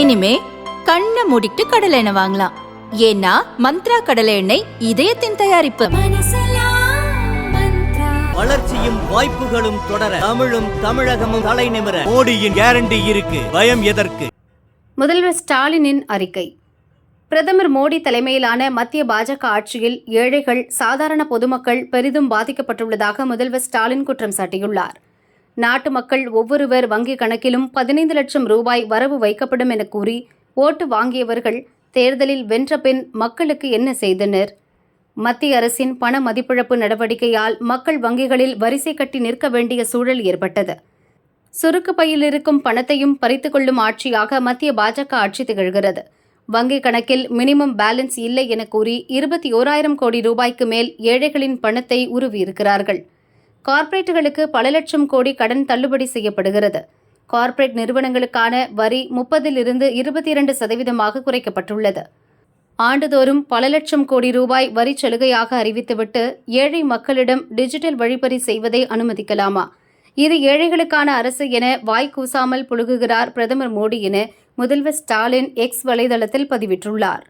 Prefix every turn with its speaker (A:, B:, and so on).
A: இனிமே கண்ணை மூடிட்டு கடலை எண்ணெய் வாங்கலாம். ஏன்னா மந்த்ரா கடலை எண்ணெய் இதயத்தின் தயாரிப்பு.
B: வளர்ச்சியும் வாய்ப்புகளும் தொடர தமிழும் தமிழகமும் தலை நிமிர. மோடியின் கேரண்டி இருக்கு. பயம் எதற்கு?
C: முதல்வர் ஸ்டாலினின் அறிக்கை. பிரதமர் மோடி தலைமையிலான மத்திய பாஜக ஆட்சியில் ஏழைகள் சாதாரண பொதுமக்கள் பெரிதும் பாதிக்கப்பட்டுள்ளதாக முதல்வர் ஸ்டாலின் குற்றம் சாட்டியுள்ளார். நாட்டு மக்கள் ஒவ்வொருவர் வங்கிக் கணக்கிலும் பதினைந்து லட்சம் ரூபாய் வரவு வைக்கப்படும் என கூறி ஓட்டு வாங்கியவர்கள் தேர்தலில் வென்ற பின் மக்களுக்கு என்ன செய்தனர்? மத்திய அரசின் பண மதிப்பிழப்பு நடவடிக்கையால் மக்கள் வங்கிகளில் வரிசை கட்டி நிற்க வேண்டிய சூழல் ஏற்பட்டது. சுருக்கு பையில் இருக்கும் பணத்தையும் பறித்து கொள்ளும் ஆட்சியாக மத்திய பாஜக ஆட்சி திகழ்கிறது. வங்கிக் கணக்கில் மினிமம் பேலன்ஸ் இல்லை என கூறி இருபத்தி ஓராயிரம் கோடி ரூபாய்க்கு மேல் ஏழைகளின் பணத்தை உருவியிருக்கிறார்கள் கார்ப்பரேட்டுகளுக்கு பல லட்சம் கோடி கடன் தள்ளுபடி செய்யப்படுகிறது. கார்ப்பரேட் நிறுவனங்களுக்கான வரி முப்பதிலிருந்து இருபத்தி இரண்டு சதவீதமாக குறைக்கப்பட்டுள்ளது. ஆண்டுதோறும் பல லட்சம் கோடி ரூபாய் வரி சலுகையாக அறிவித்துவிட்டு ஏழை மக்களிடம் டிஜிட்டல் வழிப்பறி செய்வதை அனுமதிக்கலாமா? இது ஏழைகளுக்கான அரசு என வாய் கூசாமல் புழுகுகிறார் பிரதமர் மோடி என முதல்வர் ஸ்டாலின் எக்ஸ் வலைதளத்தில் பதிவிட்டுள்ளார்.